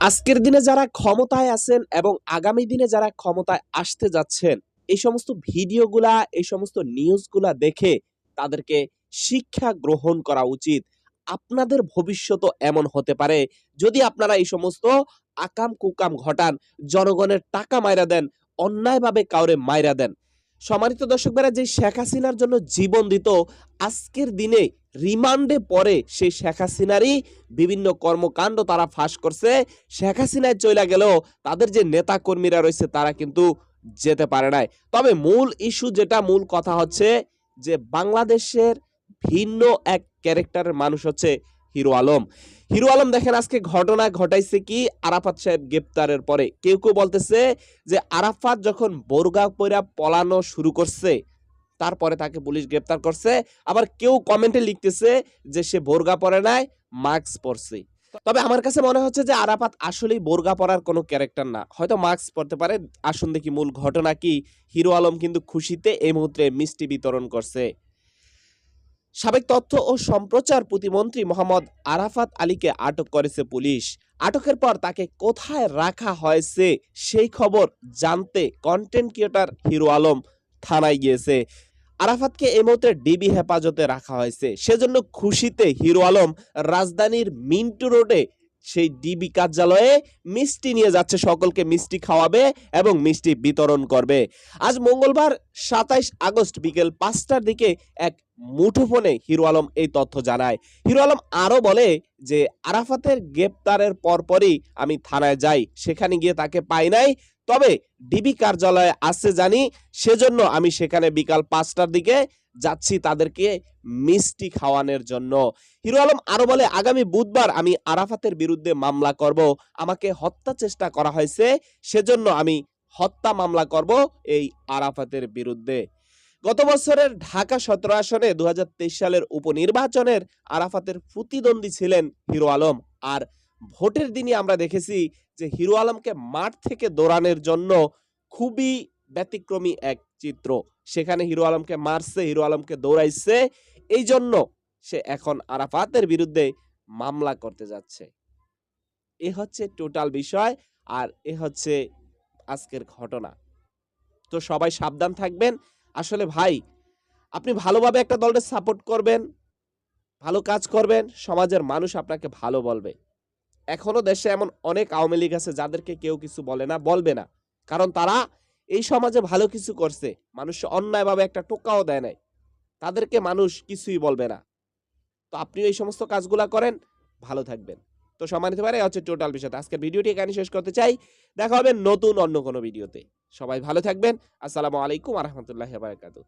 আজকের দিনে যারা ক্ষমতায় আছেন এবং আগামী দিনে যারা ক্ষমতায় আসতে যাচ্ছেন, এই সমস্ত ভিডিওগুলা, এই সমস্ত নিউজগুলা দেখে তাদেরকে শিক্ষা গ্রহণ করা উচিত। আপনাদের ভবিষ্যৎ এমন হতে পারে। যদি আপনারা এই সমস্ত আকাম কুকাম ঘটান, জনগণের টাকা মাইরা দেন, অন্যায়ভাবে কাউরে মাইরা দেন সম্মানিত দর্শকরা যে শেখ হাসিনার জন্য জীবন দিত, আজকের দিনে রিমান্ডে পরে সেই শেখ হাসিনারই বিভিন্ন কর্মকাণ্ড তারা ফাঁস করছে। শেখ হাসিনায় চলে গেলেও তাদের যে নেতা কর্মীরা রয়েছে তারা কিন্তু যেতে পারে নাই। তবে মূল ইস্যু যেটা, মূল কথা হচ্ছে যে বাংলাদেশের ভিন্ন এক ক্যারেক্টারের মানুষ হচ্ছে হিরো আলম। হিরো আলম দেখেন আজকে ঘটনা ঘটাইছে কি? আরাফাত সাহেব গ্রেপ্তারের পরে। কেউ কেউ বলতেছে যে আরাফাত যখন বোরগা পইরা পলানো শুরু করছে, তারপরে তাকে পুলিশ গ্রেপ্তার করছে। আবার কেউ কমেন্টে লিখতেছে যে সে বোরগা পরে নাই, মাস্ক পরছে। তবে আমার কাছে মনে হচ্ছে যে আরাফাত আসলেই বোরগা পরার কোনো ক্যারেক্টার না। হয়তো মাস্ক পরতে পারে। আসুন দেখি মূল ঘটনা কি? হিরো আলম কিন্তু খুশিতে এই মুহূর্তে মিষ্টি বিতরণ করছে। সাবেক তথ্য ও সম্প্রচার প্রতিমন্ত্রী মোহাম্মদ আরাফাত আলীকে আটক করেছে পুলিশ। আটকের পর তাকে কোথায় রাখা হয়েছে সেই খবর জানতে কন্টেন্ট ক্রিয়েটর হিরো আলম থানায় গিয়েছে। আরাফাতকে এই মুহূর্তে ডিবি হেফাজতে রাখা হয়েছে। সেজন্য খুশিতে হিরো আলম রাজধানীর মিন্টু রোডে সেই ডিবি কার্যালয়ে মিষ্টি নিয়ে যাচ্ছে, সকলকে মিষ্টি খাওয়াবে এবং মিষ্টি বিতরণ করবে। আজ মঙ্গলবার সাতাইশ আগস্ট বিকেল পাঁচটার দিকে এক মুঠোফোনে হিরো আলম এই তথ্য জানায়। হিরো আলম আরও বলে যে, আরাফাতের গ্রেপ্তারের পরপরই আমি থানায় যাই, সেখানে গিয়ে তাকে পাই নাই। তবে ডিবি কার্যালয়ে আসছে জানি, সেজন্য আমি সেখানে বিকাল পাঁচটার দিকে যাচ্ছি তাদেরকে মিষ্টি খাওয়ানোর জন্য। হিরো আলম আরও বলে, আগামী বুধবার আমি আরাফাতের বিরুদ্ধে মামলা করব। আমাকে হত্যা চেষ্টা করা হয়েছে, সেজন্য আমি হত্যা মামলা করব এই আরাফাতের বিরুদ্ধে। গত বছরের ঢাকা সতেরো আসনে দু হাজার তেইশ সালের উপনির্বাচনের আরাফাতের প্রতিদ্বন্দ্বী ছিলেন হিরো আলম। আর ভোটের দিনই আমরা দেখেছি যে হিরো আলমকে মাঠ থেকে দৌড়ানোর জন্য খুবই ব্যতিক্রমী এক চিত্র। সেখানে হিরো আলমকে মারছে, হিরো আলমকে দৌড়াইছে। এই জন্য সে এখন আরাফাতের বিরুদ্ধে মামলা করতে যাচ্ছে। এ হচ্ছে টোটাল বিষয় আর এ হচ্ছে আজকের ঘটনা। তো সবাই সাবধান থাকবেন। আসলে ভাই, আপনি ভালোভাবে একটা দলকে সাপোর্ট করবেন, ভালো কাজ করবেন, সমাজের মানুষ আপনাকে ভালো বলবে। এখনও দেশে এমন অনেক আওয়ামী লীগ আছে যাদেরকে কেউ কিছু বলে না, বলবে না। কারণ তারা এই সমাজে ভালো কিছু করছে, মানুষ অন্যায়ভাবে একটা টোকাও দেয় নাই। তাদেরকে মানুষ কিছুই বলবে না। তো আপনিও এই সমস্ত কাজগুলা করেন, ভালো থাকবেন। তো সম্মানিত পারে, হচ্ছে টোটাল বিষয় আজকের ভিডিওটি এখানে শেষ করতে চাই। দেখা হবে নতুন অন্য কোনো ভিডিওতে। সবাই ভালো থাকবেন। আসসালামু আলাইকুম আহমতুল্লাহ বারাকাতু